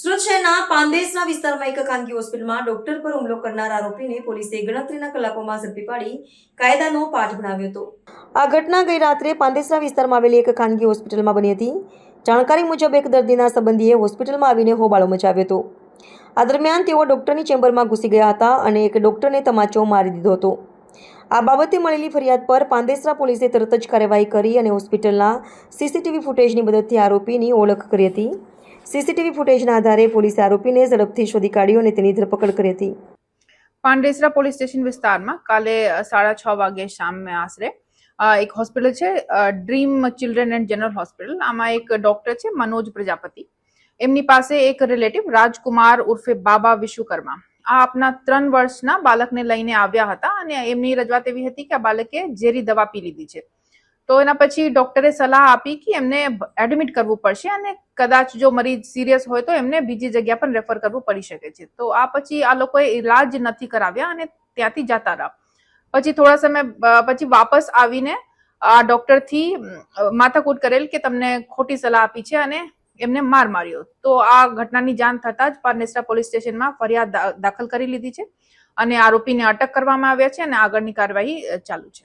સુરત શહેરના વિસ્તારમાં એક ખાનગી હોસ્પિટલમાં ડોક્ટર પર હુમલો કરનાર આરોપીને પોલીસે ગણતરીના કલાકોમાં ઝડપી પાડી કાયદાનો પાઠ ભણાવ્યો હતો. આ ઘટના ગઈ રાત્રે પાંદેસરા વિસ્તારમાં આવેલી એક ખાનગી હોસ્પિટલમાં બની હતી. જાણકારી મુજબ એક દર્દીના સંબંધીએ હોસ્પિટલમાં આવીને હોબાળો મચાવ્યો હતો. આ દરમિયાન તેઓ ડોક્ટરની ચેમ્બરમાં ઘૂસી ગયા હતા અને એક ડોક્ટરને તમાચો મારી દીધો હતો. આ બાબતે મળેલી ફરિયાદ પર પાંદેસરા પોલીસે તરત જ કાર્યવાહી કરી અને હોસ્પિટલના સીસીટીવી ફૂટેજની મદદથી આરોપીની ઓળખ કરી હતી. સીસીટીવી ફૂટેજના આધારે પોલીસે આરોપીને ઝડપથી શોધી કાઢ્યો અને તેની ધરપકડ કરી હતી. પાંડેસરા પોલીસ સ્ટેશન વિસ્તારમાં કાલે સાડા છ વાગે શામે આશરે એક હોસ્પિટલ છે dream children and general hospital. આમાં એક ડોક્ટર છે, મનોજ પ્રજાપતિ. એમની પાસે એક રિલેટિવ, રાજકુમાર ઉર્ફે બાબા વિશ્વકર્મા આ આપના ત્રણ વર્ષના બાળકને લઈને આવ્યા હતા અને એમની રજૂઆત એવી હતી કે આ બાળકે ઝેરી દવા પી લીધી છે. તો એના પછી ડોક્ટરે સલાહ આપી કે એમને એડમિટ કરવું પડશે અને કદાચ જો મરીજ સિરિયસ હોય તો એમને બીજી જગ્યા પર રેફર કરવું પડી શકે છે. તો આ પછી આ લોકોએ ઇલાજ નથી કરાવ્યા અને ત્યાંથી જતા રહ્યા. પછી થોડા સમય પછી વાપસ આવીને આ ડોક્ટરથી માથાકૂટ કરેલ કે તમને ખોટી સલાહ આપી છે અને એમને માર માર્યો. તો આ ઘટનાની જાણ થતાં જ પારનેસરા પોલીસ સ્ટેશનમાં ફરિયાદ દાખલ કરી લીધી છે અને આરોપીને અટક કરવામાં આવ્યા છે અને આગળની કાર્યવાહી ચાલુ છે.